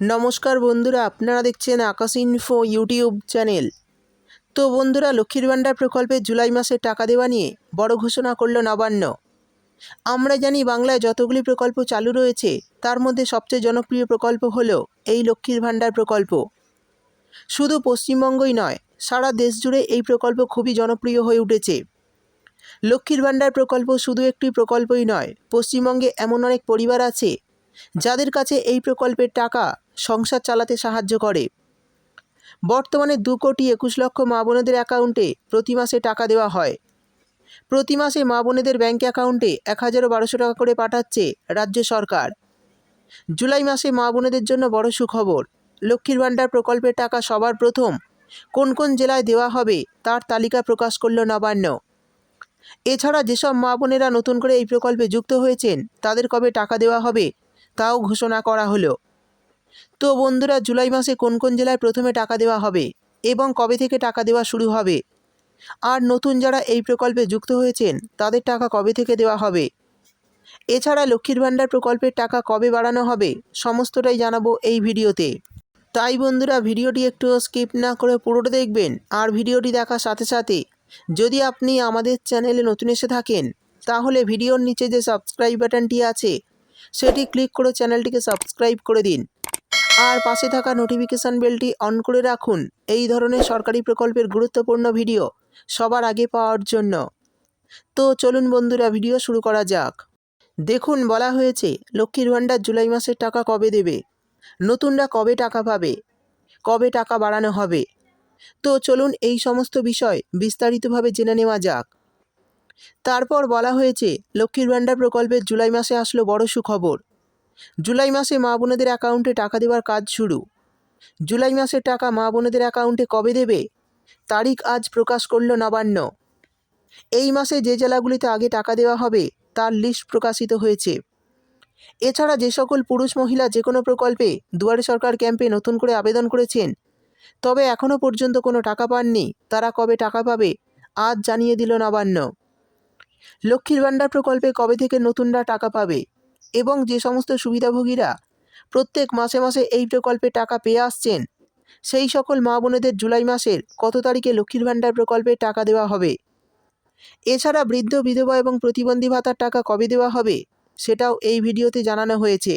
নমস্কার বন্ধুরা, আপনারা দেখছেন আকাশ ইনফো ইউটিউব চ্যানেল তো বন্ধুরা, লক্ষ্মীর ভাণ্ডার প্রকল্পে জুলাই মাসে টাকা দেওয়া নিয়ে বড় ঘোষণা করল নবান্ন। আমরা জানি বাংলায় যতগুলি প্রকল্প চালু রয়েছে, তার মধ্যে সবচেয়ে জনপ্রিয় প্রকল্প হল এই লক্ষ্মীর ভাণ্ডার প্রকল্প। শুধু পশ্চিমবঙ্গই নয়, সারা দেশ জুড়ে এই প্রকল্প খুবই জনপ্রিয় হয়ে উঠেছে। লক্ষ্মীর ভাণ্ডার প্রকল্প শুধু একটি প্রকল্পই নয়, পশ্চিমবঙ্গে এমন অনেক পরিবার আছে যাদের কাছে এই প্রকল্পের টাকা সংসার চালাতে সাহায্য করে। বর্তমানে দু কোটি একুশ লক্ষ মা বোনেদের অ্যাকাউন্টে প্রতি মাসে টাকা দেওয়া হয়। প্রতি মাসে মা বোনেদের ব্যাঙ্ক অ্যাকাউন্টে এক হাজারও বারোশো টাকা করে পাঠাচ্ছে রাজ্য সরকার। জুলাই মাসে মা বোনেদের জন্য বড় সুখবর, লক্ষ্মীর ভাণ্ডার প্রকল্পের টাকা সবার প্রথম কোন কোন জেলায় দেওয়া হবে তার তালিকা প্রকাশ করল নবান্ন। এছাড়া যেসব মা বোনেরা নতুন করে এই প্রকল্পে যুক্ত হয়েছেন, তাদের কবে টাকা দেওয়া হবে তাও ঘোষণা করা হলো। তো বন্ধুরা, জুলাই মাসে কোন কোন জেলায় প্রথমে টাকা দেওয়া হবে এবং কবে থেকে টাকা দেওয়া শুরু হবে? আর নতুন যারা এই প্রকল্পে যুক্ত হয়েছেন, তাদের টাকা কবে থেকে দেওয়া হবে? এছাড়া লক্ষ্মীর ভাণ্ডার প্রকল্পের টাকা কবে বাড়ানো হবে, সমস্তটাই জানাব এই ভিডিওতে। তাই বন্ধুরা, ভিডিওটি একটু স্কিপ না করে পুরোটা দেখবেন আর ভিডিওটি দেখার সাথে সাথে যদি আপনি আমাদের চ্যানেলে নতুন এসে থাকেন, তাহলে ভিডিওর নিচে যে সাবস্ক্রাইব বাটনটি আছে সেটি ক্লিক করে চ্যানেলটিকে সাবস্ক্রাইব করে দিন। আর পাশে থাকা নোটিফিকেশান বেলটি অন করে রাখুন। এই ধরনের সরকারি প্রকল্পের গুরুত্বপূর্ণ ভিডিও সবার আগে পাওয়ার জন্য। তো চলুন বন্ধুরা ভিডিও শুরু করা যাক। দেখুন, বলা হয়েছে, লক্ষ্মীর ভাণ্ডার জুলাই মাসের টাকা কবে দেবে? নতুনরা কবে টাকা পাবে? কবে টাকা বাড়ানো হবে? তো চলুন এই সমস্ত বিষয় বিস্তারিতভাবে জেনে নেওয়া যাক। তারপর বলা হয়েছে, লক্ষ্মীর ভাণ্ডার প্রকল্পের জুলাই মাসে আসলো বড় সুখবর। জুলাই মাসে মা বোনেদের অ্যাকাউন্টে টাকা দেওয়ার কাজ শুরু। জুলাই মাসের টাকা মা বোনেদের অ্যাকাউন্টে কবে দেবে? তারিখ আজ প্রকাশ করল নবান্ন। এই মাসে যে জেলাগুলিতে আগে টাকা দেওয়া হবে, তার লিস্ট প্রকাশিত হয়েছে। এছাড়া যে সকল পুরুষ মহিলা যে কোনো প্রকল্পে দুয়ারে সরকার ক্যাম্পে নতুন করে আবেদন করেছেন, তবে এখনও পর্যন্ত কোনো টাকা পাননি, তারা কবে টাকা পাবে, আজ জানিয়ে দিল নবান্ন। লক্ষ্মীর ভাণ্ডার প্রকল্পে কবে থেকে নতুনরা টাকা পাবে? এবং যে সমস্ত সুবিধাভোগীরা প্রত্যেক মাসে মাসে এই প্রকল্পে টাকা পেয়ে আসছেন, সেই সকল মা বোনেদের জুলাই মাসের কত তারিখে লক্ষ্মীর ভাণ্ডার প্রকল্পে টাকা দেওয়া হবে? এছাড়া বৃদ্ধ, বিধবা এবং প্রতিবন্ধী ভাতার টাকা কবে দেওয়া হবে, সেটাও এই ভিডিওতে জানানো হয়েছে।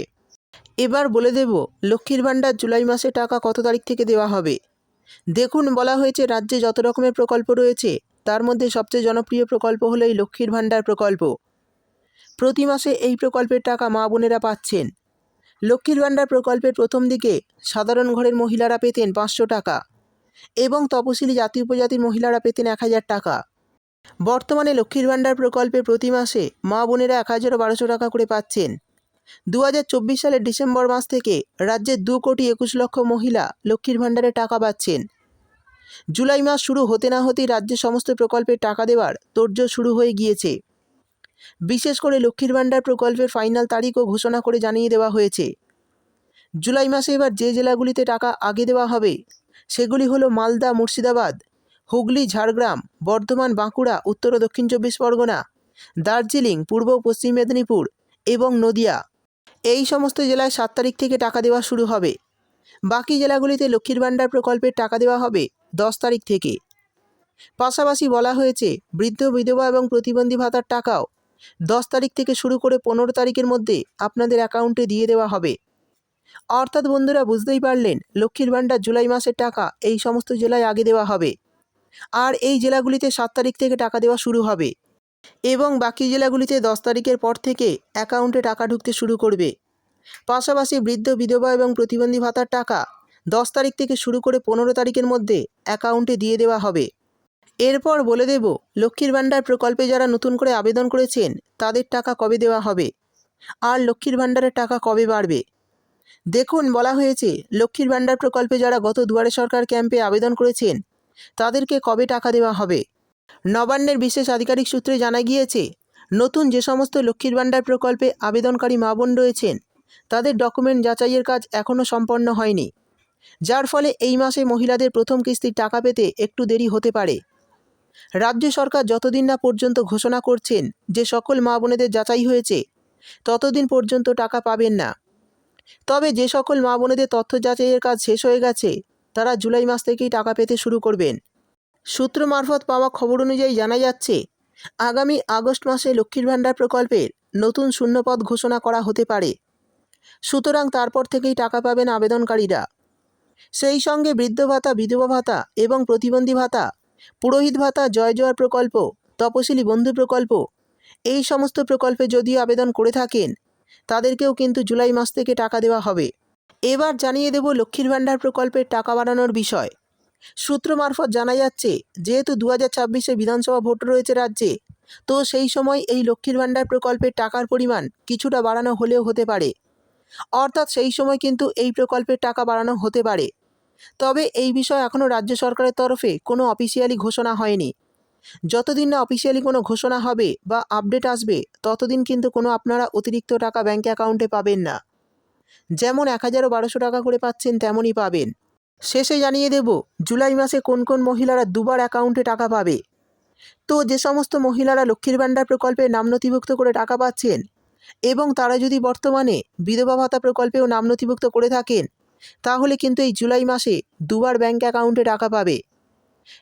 এবার বলে দেব, লক্ষ্মীর ভাণ্ডার জুলাই মাসে টাকা কত তারিখ থেকে দেওয়া হবে? দেখুন, বলা হয়েছে রাজ্যে যত রকমের প্রকল্প রয়েছে তার মধ্যে সবচেয়ে জনপ্রিয় প্রকল্প হলো এই লক্ষ্মীর ভাণ্ডার প্রকল্প। প্রতি মাসে এই প্রকল্পের টাকা মা বোনেরা পাচ্ছেন। লক্ষ্মীর ভাণ্ডার প্রকল্পের প্রথম দিকে সাধারণ ঘরের মহিলারা পেতেন পাঁচশো টাকা এবং তপশিলি জাতি উপজাতির মহিলারা পেতেন এক হাজার টাকা। বর্তমানে লক্ষ্মীর ভাণ্ডার প্রকল্পে প্রতি মাসে মা বোনেরা এক হাজার বারোশো টাকা করে পাচ্ছেন। দু হাজার চব্বিশ সালের ডিসেম্বর মাস থেকে রাজ্যের দু কোটি একুশ লক্ষ মহিলা লক্ষ্মীর ভাণ্ডারে টাকা পাচ্ছেন। জুলাই মাস শুরু হতে না হতেই রাজ্যে সমস্ত প্রকল্পের টাকা দেওয়ার তোড়জোড় শুরু হয়ে গিয়েছে। বিশেষ করে লক্ষ্মীর ভাণ্ডার প্রকল্পের ফাইনাল তারিখও ঘোষণা করে জানিয়ে দেওয়া হয়েছে। জুলাই মাসে এবার যে জেলাগুলিতে টাকা আগে দেওয়া হবে, সেগুলি হলো মালদা, মুর্শিদাবাদ, হুগলি, ঝাড়গ্রাম, বর্ধমান, বাঁকুড়া, উত্তর ও দক্ষিণ চব্বিশ পরগনা, দার্জিলিং, পূর্ব পশ্চিম মেদিনীপুর এবং নদিয়া। এই সমস্ত জেলায় সাত তারিখ থেকে টাকা দেওয়া শুরু হবে। বাকি জেলাগুলিতে লক্ষ্মীর ভাণ্ডার প্রকল্পের টাকা দেওয়া হবে। দশ তারিখ থেকে। পাশাপাশি বলা হয়েছে, বৃদ্ধ, বিধবা এবং প্রতিবন্ধী ভাতার টাকাও দশ তারিখ থেকে শুরু করে পনেরো তারিখের মধ্যে আপনাদের অ্যাকাউন্টে দিয়ে দেওয়া হবে। অর্থাৎ বন্ধুরা, বুঝতেই পারলেন, লক্ষ্মীর ভাণ্ডার জুলাই মাসের টাকা এই সমস্ত জেলায় আগে দেওয়া হবে। আর এই জেলাগুলিতে সাত তারিখ থেকে টাকা দেওয়া শুরু হবে। এবং বাকি জেলাগুলিতে দশ তারিখের পর থেকে অ্যাকাউন্টে টাকা ঢুকতে শুরু করবে। পাশাপাশি বৃদ্ধ, বিধবা এবং প্রতিবন্ধী ভাতার টাকা দশ তারিখ থেকে শুরু করে পনেরো তারিখের মধ্যে অ্যাকাউন্টে দিয়ে দেওয়া হবে। এরপর বলে দেব, লক্ষ্মীর ভাণ্ডার প্রকল্পে যারা নতুন করে আবেদন করেছেন, তাদের টাকা কবে দেওয়া হবে? আর লক্ষ্মীর ভাণ্ডারের টাকা কবে বাড়বে? দেখুন, বলা হয়েছে, লক্ষ্মীর ভাণ্ডার প্রকল্পে যারা গত দুয়ারে সরকার ক্যাম্পে আবেদন করেছেন, তাদেরকে কবে টাকা দেওয়া হবে? নবান্নের বিশেষ আধিকারিক সূত্রে জানা গিয়েছে, নতুন যে সমস্ত লক্ষ্মীর ভাণ্ডার প্রকল্পে আবেদনকারী মা বোন রয়েছেন, তাদের ডকুমেন্ট যাচাইয়ের কাজ এখনও সম্পন্ন হয়নি। যার ফলে এই মাসে মহিলাদের প্রথম কিস্তির টাকা পেতে একটু দেরি হতে পারে। রাজ্য সরকার যতদিন না পর্যন্ত ঘোষণা করছেন যে সকল মা বোনেদের যাচাই হয়েছে, ততদিন পর্যন্ত টাকা পাবেন না। তবে যে সকল মা বোনেদের তথ্য যাচাইয়ের কাজ শেষ হয়ে গেছে, তারা জুলাই মাস থেকেই টাকা পেতে শুরু করবেন। সূত্র মারফত পাওয়া খবর অনুযায়ী জানা যাচ্ছে, আগামী আগস্ট মাসে লক্ষ্মীর ভাণ্ডার প্রকল্পের নতুন শূন্যপদ ঘোষণা করা হতে পারে। সুতরাং তারপর থেকেই টাকা পাবেন আবেদনকারীরা। সেই সঙ্গে বৃদ্ধ ভাতা, বিধবা ভাতা এবং প্রতিবন্ধী ভাতা, পুরোহিত ভাতা, জয় জোয়ার প্রকল্প, তপশিলি বন্ধু প্রকল্প, এই সমস্ত প্রকল্পে যদিও আবেদন করে থাকেন, তাদেরকেও কিন্তু জুলাই মাস থেকে টাকা দেওয়া হবে। এবার জানিয়ে দেব লক্ষ্মীর ভাণ্ডার প্রকল্পের টাকা বাড়ানোর বিষয়। সূত্র মারফত জানা যাচ্ছে, যেহেতু দু হাজার ছাব্বিশে বিধানসভা ভোট রয়েছে রাজ্যে, তো সেই সময় এই লক্ষ্মীর ভাণ্ডার প্রকল্পের টাকার পরিমাণ কিছুটা বাড়ানো হলেও হতে পারে। অর্থাৎ সেই সময় কিন্তু এই প্রকল্পের টাকা বাড়ানো হতে পারে। তবে এই বিষয়ে এখনও রাজ্য সরকারের তরফে কোনো অফিসিয়ালি ঘোষণা হয়নি। যতদিন না অফিসিয়ালি কোনো ঘোষণা হবে বা আপডেট আসবে, ততদিন কিন্তু কোনো আপনারা অতিরিক্ত টাকা ব্যাঙ্ক অ্যাকাউন্টে পাবেন না। যেমন এক হাজার বারোশো টাকা করে পাচ্ছেন তেমনই পাবেন। শেষে জানিয়ে দেব, জুলাই মাসে কোন কোন মহিলারা দুবার অ্যাকাউন্টে টাকা পাবে। তো যে সমস্ত মহিলারা লক্ষ্মীর ভাণ্ডার প্রকল্পে নাম নথিভুক্ত করে টাকা পাচ্ছেন এবং তারা যদি বর্তমানে বিধবা ভাতা প্রকল্পেও নাম নথিভুক্ত করে থাকেন, তাহলে কিন্তু এই জুলাই মাসে দুবার ব্যাঙ্ক অ্যাকাউন্টে টাকা পাবে।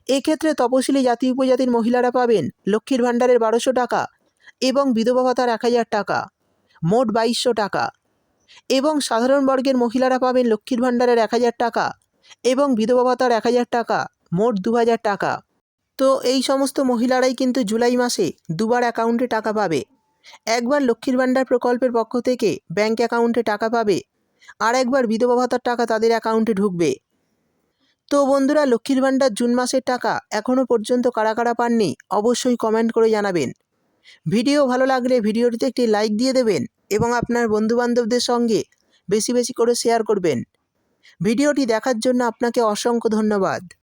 এক্ষেত্রে তপশিলি জাতি উপজাতির মহিলারা পাবেন লক্ষ্মীর ভাণ্ডারের বারোশো টাকা এবং বিধবা ভাতার এক হাজার টাকা, মোট বাইশশো টাকা। এবং সাধারণ বর্গের মহিলারা পাবেন লক্ষ্মীর ভাণ্ডারের এক হাজার টাকা এবং বিধবা ভাতার এক হাজার টাকা, মোট দু হাজার টাকা। তো এই সমস্ত মহিলারাই কিন্তু জুলাই মাসে দুবার অ্যাকাউন্টে টাকা পাবে। একবার লক্ষ্মীর ভাণ্ডার প্রকল্পের পক্ষ থেকে ব্যাঙ্ক অ্যাকাউন্টে টাকা পাবে আর একবার বিধবা ভাতার টাকা তাদের অ্যাকাউন্টে ঢুকবে। তো বন্ধুরা, লক্ষ্মীর ভাণ্ডার জুন মাসের টাকা এখনও পর্যন্ত কারা কারা পাননি অবশ্যই কমেন্ট করে জানাবেন। ভিডিও ভালো লাগলে ভিডিওটিতে একটি লাইক দিয়ে দেবেন এবং আপনার বন্ধুবান্ধবদের সঙ্গে বেশি বেশি করে শেয়ার করবেন। ভিডিওটি দেখার জন্য আপনাকে অসংখ্য ধন্যবাদ।